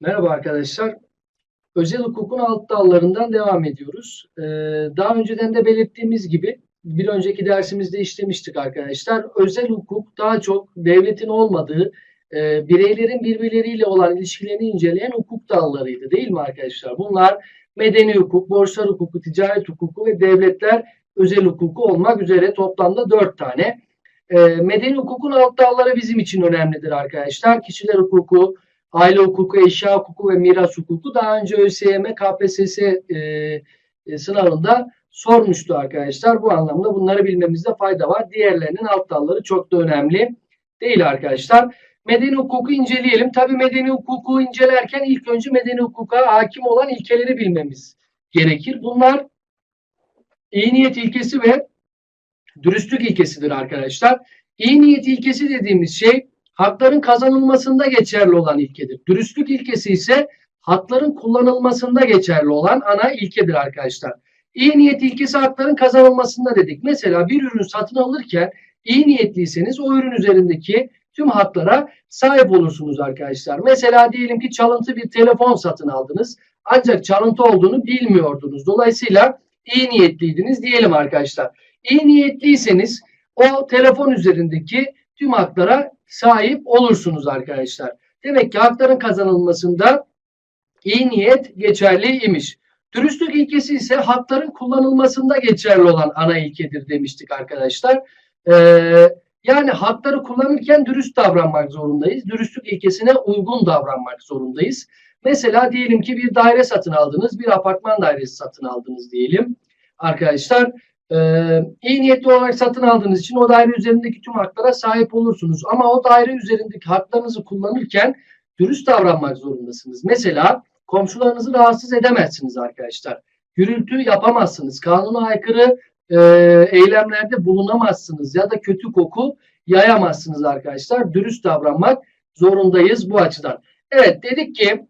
Merhaba arkadaşlar. Özel hukukun alt dallarından devam ediyoruz. Ee, daha önceden de belirttiğimiz gibi bir önceki dersimizde işlemiştik arkadaşlar. Özel hukuk daha çok devletin olmadığı, e, bireylerin birbirleriyle olan ilişkilerini inceleyen hukuk dallarıydı değil mi arkadaşlar? Bunlar medeni hukuk, borçlar hukuku, ticaret hukuku ve devletler özel hukuku olmak üzere toplamda dört tane. Ee, medeni hukukun alt dalları bizim için önemlidir arkadaşlar. Kişiler hukuku, aile hukuku, eşya hukuku ve miras hukuku daha önce ÖSYM, KPSS e, e, sınavında sormuştu arkadaşlar. Bu anlamda bunları bilmemizde fayda var. Diğerlerinin alt dalları çok da önemli değil arkadaşlar. Medeni hukuku inceleyelim. Tabi medeni hukuku incelerken ilk önce medeni hukuka hakim olan ilkeleri bilmemiz gerekir. Bunlar iyi niyet ilkesi ve dürüstlük ilkesidir arkadaşlar. İyi niyet ilkesi dediğimiz şey hakların kazanılmasında geçerli olan ilkedir. Dürüstlük ilkesi ise hakların kullanılmasında geçerli olan ana ilkedir arkadaşlar. İyi niyet ilkesi hakların kazanılmasında dedik. Mesela bir ürün satın alırken iyi niyetliyseniz o ürün üzerindeki tüm haklara sahip olursunuz arkadaşlar. Mesela diyelim ki çalıntı bir telefon satın aldınız. Ancak çalıntı olduğunu bilmiyordunuz. Dolayısıyla iyi niyetliydiniz diyelim arkadaşlar. İyi niyetliyseniz o telefon üzerindeki tüm haklara sahip olursunuz arkadaşlar. Demek ki hakların kazanılmasında iyi niyet geçerli imiş. Dürüstlük ilkesi ise hakların kullanılmasında geçerli olan ana ilkedir demiştik arkadaşlar. Ee, yani hakları kullanırken dürüst davranmak zorundayız. Dürüstlük ilkesine uygun davranmak zorundayız. Mesela diyelim ki bir daire satın aldınız, bir apartman dairesi satın aldınız diyelim. Arkadaşlar e, iyi niyetli olarak satın aldığınız için o daire üzerindeki tüm haklara sahip olursunuz. Ama o daire üzerindeki haklarınızı kullanırken dürüst davranmak zorundasınız. Mesela komşularınızı rahatsız edemezsiniz arkadaşlar. Gürültü yapamazsınız. Kanuna aykırı e, eylemlerde bulunamazsınız ya da kötü koku yayamazsınız arkadaşlar. Dürüst davranmak zorundayız bu açıdan. Evet dedik ki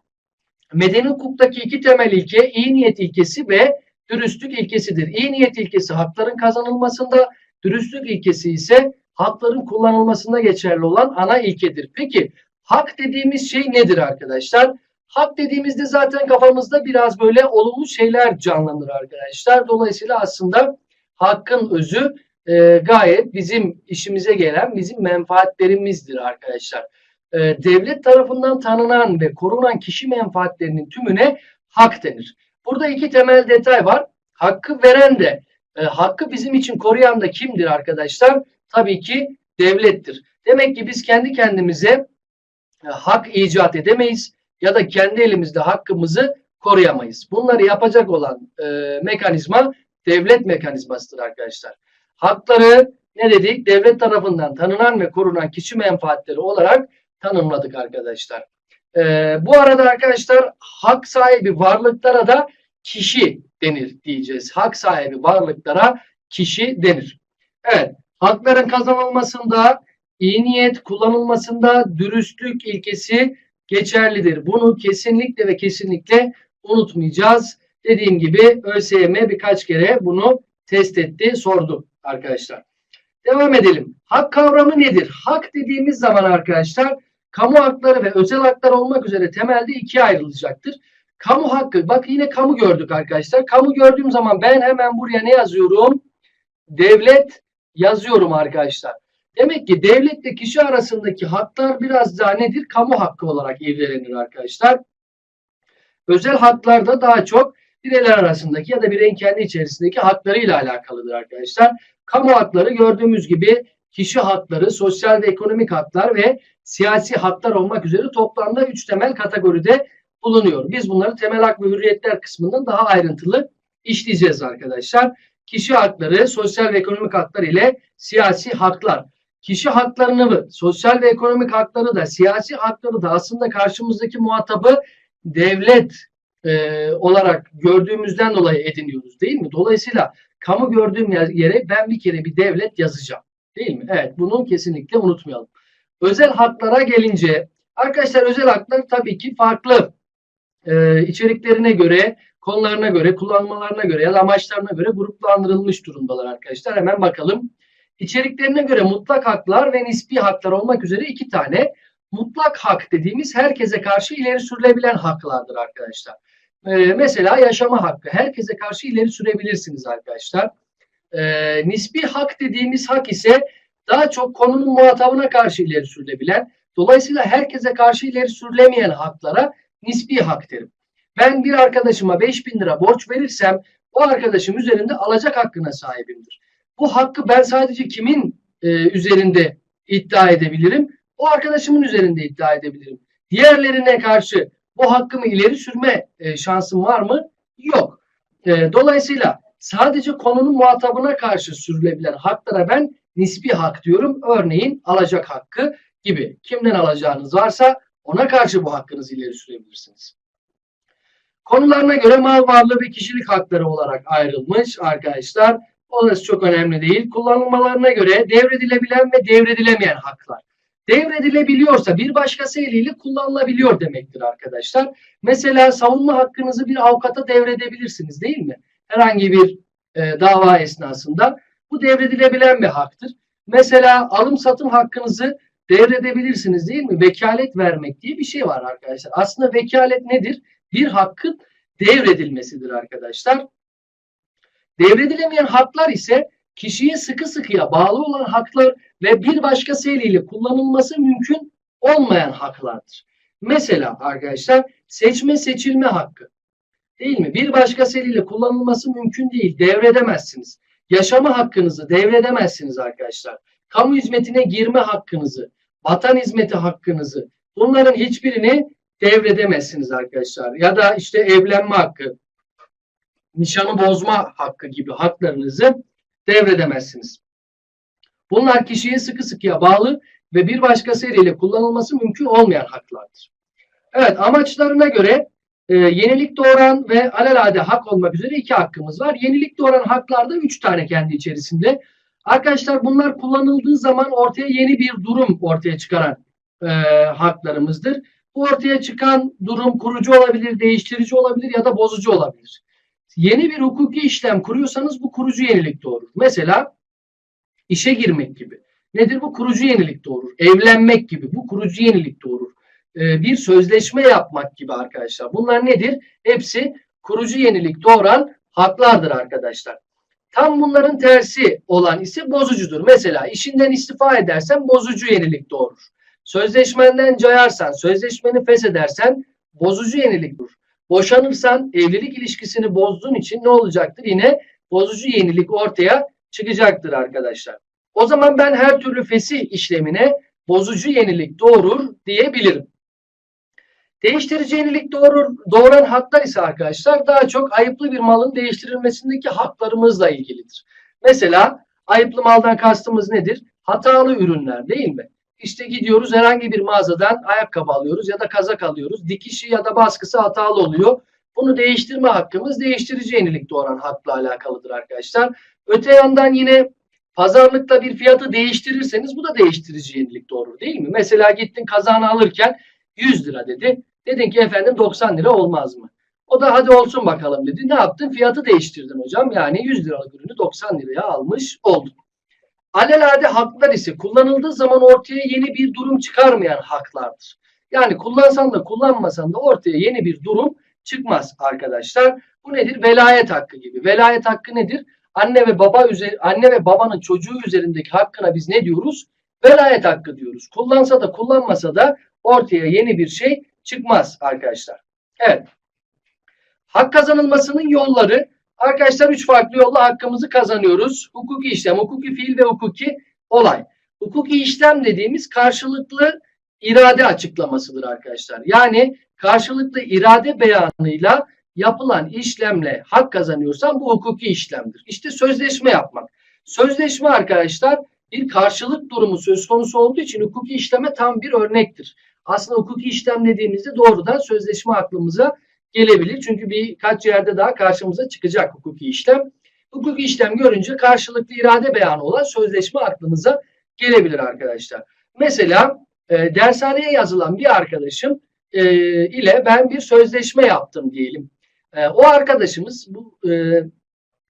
medeni hukuktaki iki temel ilke iyi niyet ilkesi ve dürüstlük ilkesidir. İyi niyet ilkesi hakların kazanılmasında, dürüstlük ilkesi ise hakların kullanılmasında geçerli olan ana ilkedir. Peki hak dediğimiz şey nedir arkadaşlar? Hak dediğimizde zaten kafamızda biraz böyle olumlu şeyler canlanır arkadaşlar. Dolayısıyla aslında hakkın özü e, gayet bizim işimize gelen bizim menfaatlerimizdir arkadaşlar. E, devlet tarafından tanınan ve korunan kişi menfaatlerinin tümüne hak denir. Burada iki temel detay var. Hakkı veren de, e, hakkı bizim için koruyan da kimdir arkadaşlar? Tabii ki devlettir. Demek ki biz kendi kendimize e, hak icat edemeyiz ya da kendi elimizde hakkımızı koruyamayız. Bunları yapacak olan e, mekanizma devlet mekanizmasıdır arkadaşlar. Hakları ne dedik? Devlet tarafından tanınan ve korunan kişi menfaatleri olarak tanımladık arkadaşlar. Ee, bu arada arkadaşlar hak sahibi varlıklara da kişi denir diyeceğiz. Hak sahibi varlıklara kişi denir. Evet, hakların kazanılmasında, iyi niyet kullanılmasında dürüstlük ilkesi geçerlidir. Bunu kesinlikle ve kesinlikle unutmayacağız. Dediğim gibi ÖSYM birkaç kere bunu test etti, sordu arkadaşlar. Devam edelim. Hak kavramı nedir? Hak dediğimiz zaman arkadaşlar kamu hakları ve özel haklar olmak üzere temelde ikiye ayrılacaktır. Kamu hakkı, bak yine kamu gördük arkadaşlar. Kamu gördüğüm zaman ben hemen buraya ne yazıyorum? Devlet yazıyorum arkadaşlar. Demek ki devletle kişi arasındaki haklar biraz daha nedir? Kamu hakkı olarak irdelenir arkadaşlar. Özel haklar da daha çok bireyler arasındaki ya da bireyin kendi içerisindeki haklarıyla alakalıdır arkadaşlar. Kamu hakları gördüğümüz gibi kişi hakları, sosyal ve ekonomik haklar ve siyasi haklar olmak üzere toplamda üç temel kategoride bulunuyor. Biz bunları temel hak ve hürriyetler kısmından daha ayrıntılı işleyeceğiz arkadaşlar. Kişi hakları, sosyal ve ekonomik haklar ile siyasi haklar. Kişi haklarını, sosyal ve ekonomik hakları da, siyasi hakları da aslında karşımızdaki muhatabı devlet e, olarak gördüğümüzden dolayı ediniyoruz değil mi? Dolayısıyla kamu gördüğüm yere ben bir kere bir devlet yazacağım. Değil mi? Evet bunu kesinlikle unutmayalım. Özel haklara gelince arkadaşlar özel haklar tabii ki farklı e, içeriklerine göre, konularına göre, kullanmalarına göre ya da amaçlarına göre gruplandırılmış durumdalar arkadaşlar. Hemen bakalım. İçeriklerine göre mutlak haklar ve nispi haklar olmak üzere iki tane mutlak hak dediğimiz herkese karşı ileri sürülebilen haklardır arkadaşlar. Ee, mesela yaşama hakkı. Herkese karşı ileri sürebilirsiniz arkadaşlar. Ee, nispi hak dediğimiz hak ise daha çok konunun muhatabına karşı ileri sürülebilen, dolayısıyla herkese karşı ileri sürülemeyen haklara nispi hak derim. Ben bir arkadaşıma 5000 lira borç verirsem o arkadaşım üzerinde alacak hakkına sahibimdir. Bu hakkı ben sadece kimin e, üzerinde iddia edebilirim? O arkadaşımın üzerinde iddia edebilirim. Diğerlerine karşı bu hakkımı ileri sürme e, şansım var mı? Yok. E, dolayısıyla sadece konunun muhatabına karşı sürülebilen haklara ben nispi hak diyorum. Örneğin alacak hakkı gibi. Kimden alacağınız varsa ona karşı bu hakkınızı ileri sürebilirsiniz. Konularına göre mal varlığı ve kişilik hakları olarak ayrılmış arkadaşlar. Orası çok önemli değil. Kullanılmalarına göre devredilebilen ve devredilemeyen haklar. Devredilebiliyorsa bir başkası eliyle kullanılabiliyor demektir arkadaşlar. Mesela savunma hakkınızı bir avukata devredebilirsiniz değil mi? Herhangi bir e, dava esnasında. Bu devredilebilen bir haktır. Mesela alım satım hakkınızı devredebilirsiniz değil mi? Vekalet vermek diye bir şey var arkadaşlar. Aslında vekalet nedir? Bir hakkın devredilmesidir arkadaşlar. Devredilemeyen haklar ise kişiye sıkı sıkıya bağlı olan haklar ve bir başkası eliyle kullanılması mümkün olmayan haklardır. Mesela arkadaşlar seçme seçilme hakkı. Değil mi? Bir başkası eliyle kullanılması mümkün değil. Devredemezsiniz. Yaşama hakkınızı devredemezsiniz arkadaşlar. Kamu hizmetine girme hakkınızı, vatan hizmeti hakkınızı bunların hiçbirini devredemezsiniz arkadaşlar. Ya da işte evlenme hakkı, nişanı bozma hakkı gibi haklarınızı devredemezsiniz. Bunlar kişiye sıkı sıkıya bağlı ve bir başkası eliyle kullanılması mümkün olmayan haklardır. Evet amaçlarına göre e, yenilik doğuran ve alelade hak olmak üzere iki hakkımız var. Yenilik doğuran haklarda üç tane kendi içerisinde. Arkadaşlar bunlar kullanıldığı zaman ortaya yeni bir durum ortaya çıkaran e, haklarımızdır. Bu ortaya çıkan durum kurucu olabilir, değiştirici olabilir ya da bozucu olabilir. Yeni bir hukuki işlem kuruyorsanız bu kurucu yenilik doğurur. Mesela işe girmek gibi. Nedir bu? Kurucu yenilik doğurur. Evlenmek gibi. Bu kurucu yenilik doğurur. Ee, bir sözleşme yapmak gibi arkadaşlar. Bunlar nedir? Hepsi kurucu yenilik doğuran haklardır arkadaşlar. Tam bunların tersi olan ise bozucudur. Mesela işinden istifa edersen bozucu yenilik doğurur. Sözleşmenden cayarsan, sözleşmeni feshedersen bozucu yenilik doğurur. Boşanırsan evlilik ilişkisini bozduğun için ne olacaktır? Yine bozucu yenilik ortaya çıkacaktır arkadaşlar. O zaman ben her türlü fesih işlemine bozucu yenilik doğurur diyebilirim. Değiştirici yenilik doğurur, doğuran haklar ise arkadaşlar daha çok ayıplı bir malın değiştirilmesindeki haklarımızla ilgilidir. Mesela ayıplı maldan kastımız nedir? Hatalı ürünler değil mi? İşte gidiyoruz herhangi bir mağazadan ayakkabı alıyoruz ya da kazak alıyoruz. Dikişi ya da baskısı hatalı oluyor. Bunu değiştirme hakkımız değiştirici yenilik doğuran hakla alakalıdır arkadaşlar. Öte yandan yine pazarlıkta bir fiyatı değiştirirseniz bu da değiştirici yenilik doğurur değil mi? Mesela gittin kazağını alırken 100 lira dedi. Dedin ki efendim 90 lira olmaz mı? O da hadi olsun bakalım dedi. Ne yaptın? Fiyatı değiştirdin hocam. Yani 100 liralık ürünü 90 liraya almış oldun. Alelade haklar ise kullanıldığı zaman ortaya yeni bir durum çıkarmayan haklardır. Yani kullansan da kullanmasan da ortaya yeni bir durum çıkmaz arkadaşlar. Bu nedir? Velayet hakkı gibi. Velayet hakkı nedir? Anne ve baba üzeri, anne ve babanın çocuğu üzerindeki hakkına biz ne diyoruz? Velayet hakkı diyoruz. Kullansa da kullanmasa da ortaya yeni bir şey çıkmaz arkadaşlar. Evet. Hak kazanılmasının yolları arkadaşlar üç farklı yolla hakkımızı kazanıyoruz. Hukuki işlem, hukuki fiil ve hukuki olay. Hukuki işlem dediğimiz karşılıklı irade açıklamasıdır arkadaşlar. Yani karşılıklı irade beyanıyla yapılan işlemle hak kazanıyorsan bu hukuki işlemdir. İşte sözleşme yapmak. Sözleşme arkadaşlar bir karşılık durumu söz konusu olduğu için hukuki işleme tam bir örnektir. Aslında hukuki işlem dediğimizde doğrudan sözleşme aklımıza gelebilir. Çünkü birkaç yerde daha karşımıza çıkacak hukuki işlem. Hukuki işlem görünce karşılıklı irade beyanı olan sözleşme aklınıza gelebilir arkadaşlar. Mesela e, dershaneye yazılan bir arkadaşım e, ile ben bir sözleşme yaptım diyelim. E, o arkadaşımız bu e,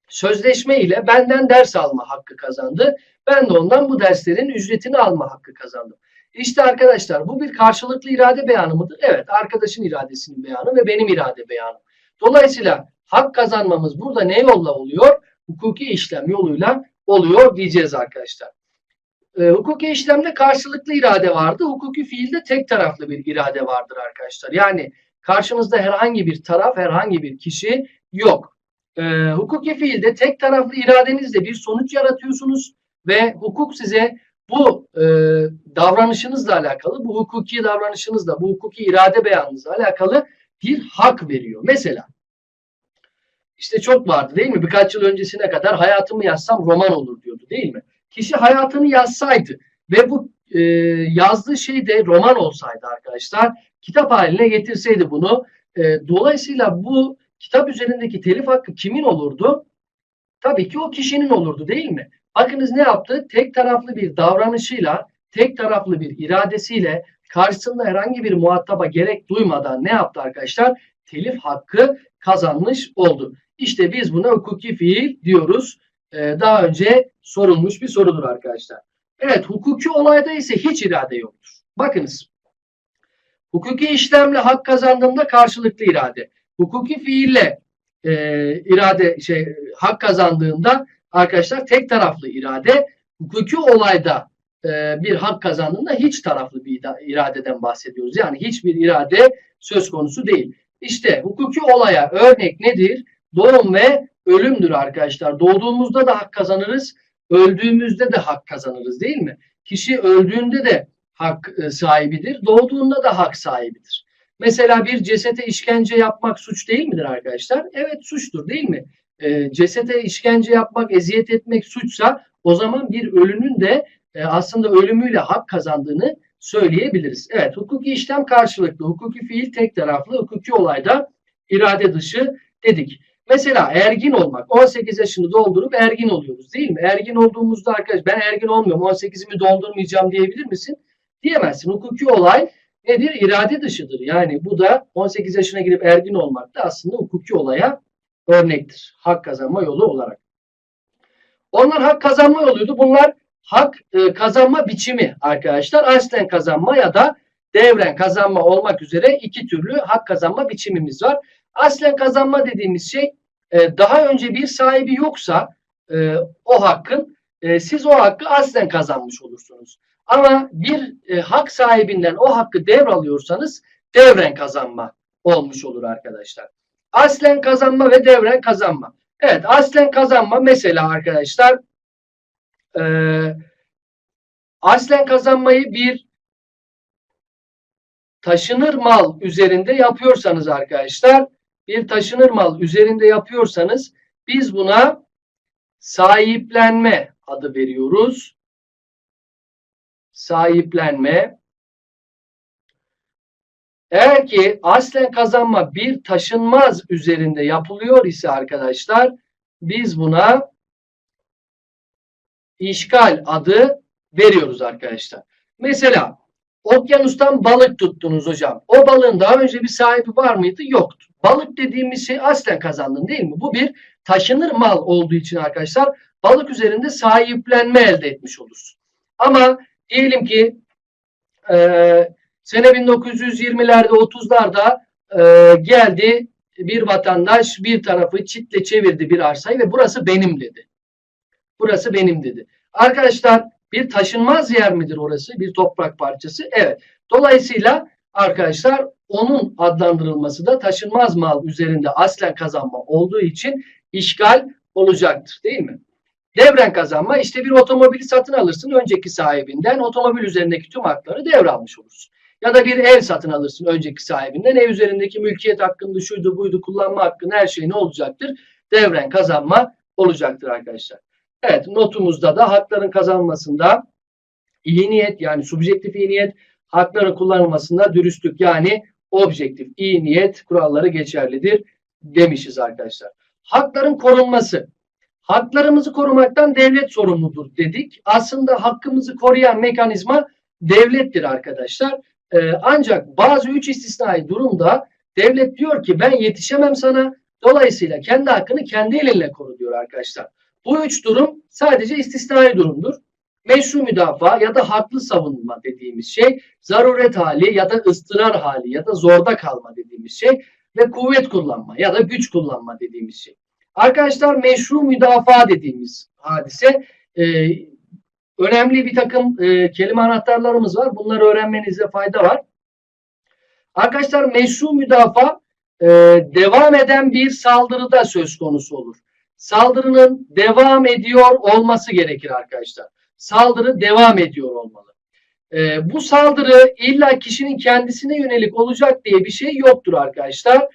sözleşme ile benden ders alma hakkı kazandı. Ben de ondan bu derslerin ücretini alma hakkı kazandım. İşte arkadaşlar bu bir karşılıklı irade beyanı mıdır? Evet arkadaşın iradesinin beyanı ve benim irade beyanım. Dolayısıyla hak kazanmamız burada ne yolla oluyor? Hukuki işlem yoluyla oluyor diyeceğiz arkadaşlar. E, hukuki işlemde karşılıklı irade vardı. Hukuki fiilde tek taraflı bir irade vardır arkadaşlar. Yani karşınızda herhangi bir taraf, herhangi bir kişi yok. E, hukuki fiilde tek taraflı iradenizle bir sonuç yaratıyorsunuz ve hukuk size bu e, davranışınızla alakalı, bu hukuki davranışınızla, bu hukuki irade beyanınızla alakalı bir hak veriyor. Mesela işte çok vardı değil mi? Birkaç yıl öncesine kadar hayatımı yazsam roman olur diyordu değil mi? Kişi hayatını yazsaydı ve bu e, yazdığı şey de roman olsaydı arkadaşlar, kitap haline getirseydi bunu, e, dolayısıyla bu kitap üzerindeki telif hakkı kimin olurdu? Tabii ki o kişinin olurdu değil mi? Bakınız ne yaptı? Tek taraflı bir davranışıyla, tek taraflı bir iradesiyle karşısında herhangi bir muhataba gerek duymadan ne yaptı arkadaşlar? Telif hakkı kazanmış oldu. İşte biz buna hukuki fiil diyoruz. Ee, daha önce sorulmuş bir sorudur arkadaşlar. Evet hukuki olayda ise hiç irade yoktur. Bakınız. Hukuki işlemle hak kazandığımda karşılıklı irade. Hukuki fiille e, irade şey hak kazandığında arkadaşlar tek taraflı irade. Hukuki olayda e, bir hak kazandığında hiç taraflı bir iradeden bahsediyoruz. Yani hiçbir irade söz konusu değil. İşte hukuki olaya örnek nedir? Doğum ve ölümdür arkadaşlar. Doğduğumuzda da hak kazanırız, öldüğümüzde de hak kazanırız değil mi? Kişi öldüğünde de hak e, sahibidir, doğduğunda da hak sahibidir. Mesela bir cesete işkence yapmak suç değil midir arkadaşlar? Evet suçtur değil mi? E, cesete işkence yapmak, eziyet etmek suçsa o zaman bir ölünün de e, aslında ölümüyle hak kazandığını söyleyebiliriz. Evet hukuki işlem karşılıklı, hukuki fiil tek taraflı, hukuki olayda irade dışı dedik. Mesela ergin olmak. 18 yaşını doldurup ergin oluyoruz değil mi? Ergin olduğumuzda arkadaş ben ergin olmuyorum 18'imi doldurmayacağım diyebilir misin? Diyemezsin. Hukuki olay nedir? İrade dışıdır. Yani bu da 18 yaşına girip ergin olmak da aslında hukuki olaya örnektir. Hak kazanma yolu olarak. Onlar hak kazanma yoluydu. Bunlar hak e, kazanma biçimi arkadaşlar. Aslen kazanma ya da devren kazanma olmak üzere iki türlü hak kazanma biçimimiz var. Aslen kazanma dediğimiz şey e, daha önce bir sahibi yoksa e, o hakkın siz o hakkı aslen kazanmış olursunuz. Ama bir e, hak sahibinden o hakkı devralıyorsanız devren kazanma olmuş olur arkadaşlar. Aslen kazanma ve devren kazanma. Evet aslen kazanma mesela arkadaşlar e, aslen kazanmayı bir taşınır mal üzerinde yapıyorsanız arkadaşlar bir taşınır mal üzerinde yapıyorsanız biz buna sahiplenme adı veriyoruz. Sahiplenme. Eğer ki aslen kazanma bir taşınmaz üzerinde yapılıyor ise arkadaşlar biz buna işgal adı veriyoruz arkadaşlar. Mesela okyanustan balık tuttunuz hocam. O balığın daha önce bir sahibi var mıydı? Yoktu. Balık dediğimiz şey aslen kazandın değil mi? Bu bir taşınır mal olduğu için arkadaşlar balık üzerinde sahiplenme elde etmiş olursun. Ama diyelim ki e, sene 1920'lerde 30'larda e, geldi bir vatandaş bir tarafı çitle çevirdi bir arsayı ve burası benim dedi. Burası benim dedi. Arkadaşlar bir taşınmaz yer midir orası? Bir toprak parçası? Evet. Dolayısıyla arkadaşlar onun adlandırılması da taşınmaz mal üzerinde aslen kazanma olduğu için işgal olacaktır değil mi? Devren kazanma işte bir otomobili satın alırsın önceki sahibinden otomobil üzerindeki tüm hakları devralmış olursun. Ya da bir ev satın alırsın önceki sahibinden ev üzerindeki mülkiyet hakkında şuydu buydu kullanma hakkın her şey ne olacaktır? Devren kazanma olacaktır arkadaşlar. Evet notumuzda da hakların kazanmasında iyi niyet yani subjektif iyi niyet hakların kullanılmasında dürüstlük yani objektif iyi niyet kuralları geçerlidir demişiz arkadaşlar. Hakların korunması. Haklarımızı korumaktan devlet sorumludur dedik. Aslında hakkımızı koruyan mekanizma devlettir arkadaşlar. Ee, ancak bazı üç istisnai durumda devlet diyor ki ben yetişemem sana. Dolayısıyla kendi hakkını kendi elinle koru diyor arkadaşlar. Bu üç durum sadece istisnai durumdur. Meşru müdafaa ya da haklı savunma dediğimiz şey, zaruret hali ya da ıstırar hali ya da zorda kalma dediğimiz şey ve kuvvet kullanma ya da güç kullanma dediğimiz şey. Arkadaşlar meşru müdafaa dediğimiz hadise e, önemli bir takım e, kelime anahtarlarımız var. Bunları öğrenmenizde fayda var. Arkadaşlar meşru müdafaa e, devam eden bir saldırıda söz konusu olur. Saldırının devam ediyor olması gerekir arkadaşlar. Saldırı devam ediyor olmalı. E, bu saldırı illa kişinin kendisine yönelik olacak diye bir şey yoktur arkadaşlar.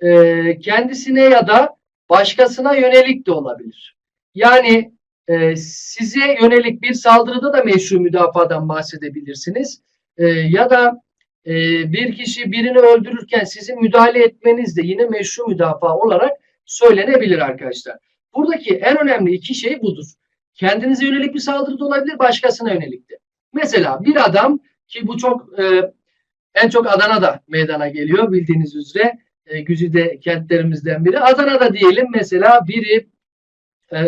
E, kendisine ya da başkasına yönelik de olabilir. Yani e, size yönelik bir saldırıda da meşru müdafadan bahsedebilirsiniz. E, ya da e, bir kişi birini öldürürken sizin müdahale etmeniz de yine meşru müdafaa olarak söylenebilir arkadaşlar. Buradaki en önemli iki şey budur. Kendinize yönelik bir saldırı da olabilir, başkasına yönelik de. Mesela bir adam ki bu çok e, en çok Adana'da meydana geliyor bildiğiniz üzere e, güzide kentlerimizden biri. Adana'da diyelim mesela biri e,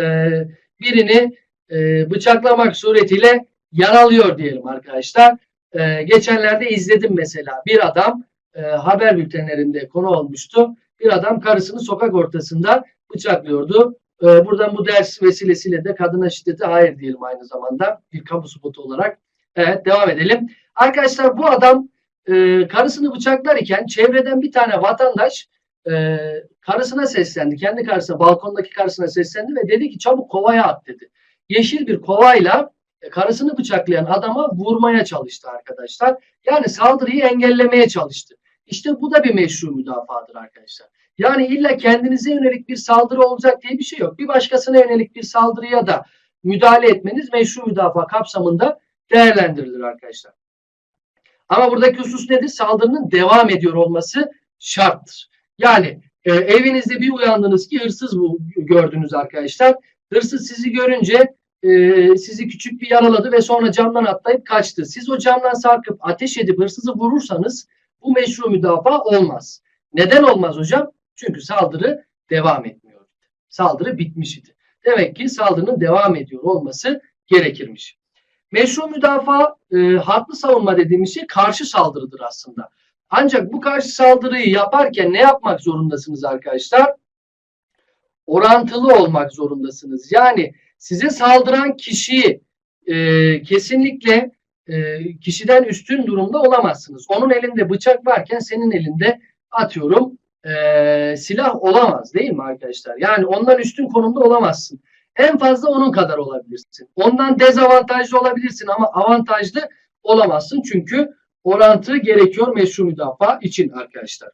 birini e, bıçaklamak suretiyle yaralıyor diyelim arkadaşlar. E, geçenlerde izledim mesela bir adam e, haber bültenlerinde konu olmuştu. Bir adam karısını sokak ortasında bıçaklıyordu. E, buradan bu ders vesilesiyle de kadına şiddete hayır diyelim aynı zamanda bir kamu spotu olarak. Evet devam edelim. Arkadaşlar bu adam e, karısını bıçaklar iken çevreden bir tane vatandaş e, karısına seslendi. Kendi karısına, balkondaki karısına seslendi ve dedi ki çabuk kovaya at dedi. Yeşil bir kovayla e, karısını bıçaklayan adama vurmaya çalıştı arkadaşlar. Yani saldırıyı engellemeye çalıştı. İşte bu da bir meşru müdafadır arkadaşlar. Yani illa kendinize yönelik bir saldırı olacak diye bir şey yok. Bir başkasına yönelik bir saldırıya da müdahale etmeniz meşru müdafaa kapsamında değerlendirilir arkadaşlar. Ama buradaki husus nedir? Saldırının devam ediyor olması şarttır. Yani e, evinizde bir uyandınız ki hırsız bu gördünüz arkadaşlar. Hırsız sizi görünce e, sizi küçük bir yaraladı ve sonra camdan atlayıp kaçtı. Siz o camdan sarkıp ateş edip hırsızı vurursanız bu meşru müdafaa olmaz. Neden olmaz hocam? Çünkü saldırı devam etmiyor. Saldırı bitmiş idi. Demek ki saldırının devam ediyor olması gerekirmiş. Meşru müdafaa, e, haklı savunma dediğimiz şey karşı saldırıdır aslında. Ancak bu karşı saldırıyı yaparken ne yapmak zorundasınız arkadaşlar? Orantılı olmak zorundasınız. Yani size saldıran kişiyi e, kesinlikle e, kişiden üstün durumda olamazsınız. Onun elinde bıçak varken senin elinde atıyorum e, silah olamaz değil mi arkadaşlar? Yani ondan üstün konumda olamazsın. En fazla onun kadar olabilirsin. Ondan dezavantajlı olabilirsin ama avantajlı olamazsın. Çünkü orantı gerekiyor meşru müdafaa için arkadaşlar.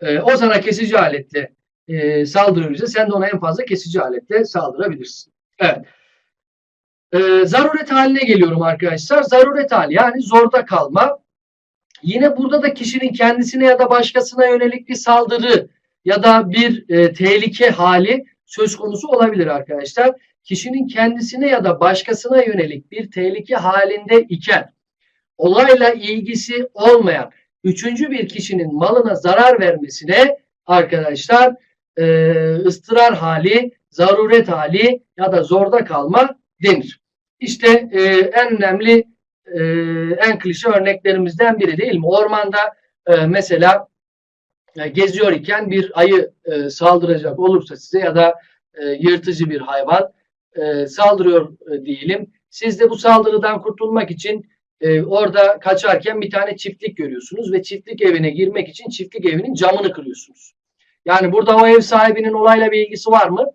E, o sana kesici aletle e, saldırıyorsa sen de ona en fazla kesici aletle saldırabilirsin. Evet. E, zaruret haline geliyorum arkadaşlar. Zaruret hali yani zorda kalma. Yine burada da kişinin kendisine ya da başkasına yönelik bir saldırı ya da bir e, tehlike hali söz konusu olabilir arkadaşlar. Kişinin kendisine ya da başkasına yönelik bir tehlike halinde iken olayla ilgisi olmayan üçüncü bir kişinin malına zarar vermesine arkadaşlar e, ıstırar hali, zaruret hali ya da zorda kalma denir. İşte e, en önemli e, en klişe örneklerimizden biri değil mi? Ormanda e, mesela geziyor iken bir ayı e, saldıracak olursa size ya da e, yırtıcı bir hayvan e, saldırıyor e, diyelim. Siz de bu saldırıdan kurtulmak için e, orada kaçarken bir tane çiftlik görüyorsunuz ve çiftlik evine girmek için çiftlik evinin camını kırıyorsunuz. Yani burada o ev sahibinin olayla bir ilgisi var mı?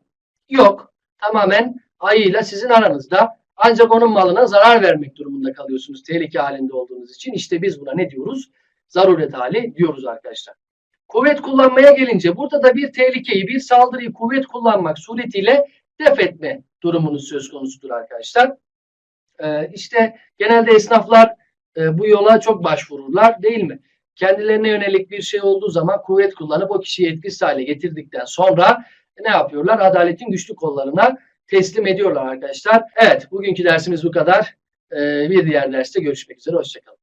Yok. Tamamen ayıyla sizin aranızda. Ancak onun malına zarar vermek durumunda kalıyorsunuz tehlike halinde olduğunuz için. İşte biz buna ne diyoruz? Zaruret hali diyoruz arkadaşlar. Kuvvet kullanmaya gelince burada da bir tehlikeyi, bir saldırıyı kuvvet kullanmak suretiyle def etme durumunuz söz konusudur arkadaşlar. Ee, işte genelde esnaflar e, bu yola çok başvururlar değil mi? Kendilerine yönelik bir şey olduğu zaman kuvvet kullanıp o kişiyi etkisiz hale getirdikten sonra ne yapıyorlar? Adaletin güçlü kollarına teslim ediyorlar arkadaşlar. Evet bugünkü dersimiz bu kadar. Ee, bir diğer derste görüşmek üzere. Hoşçakalın.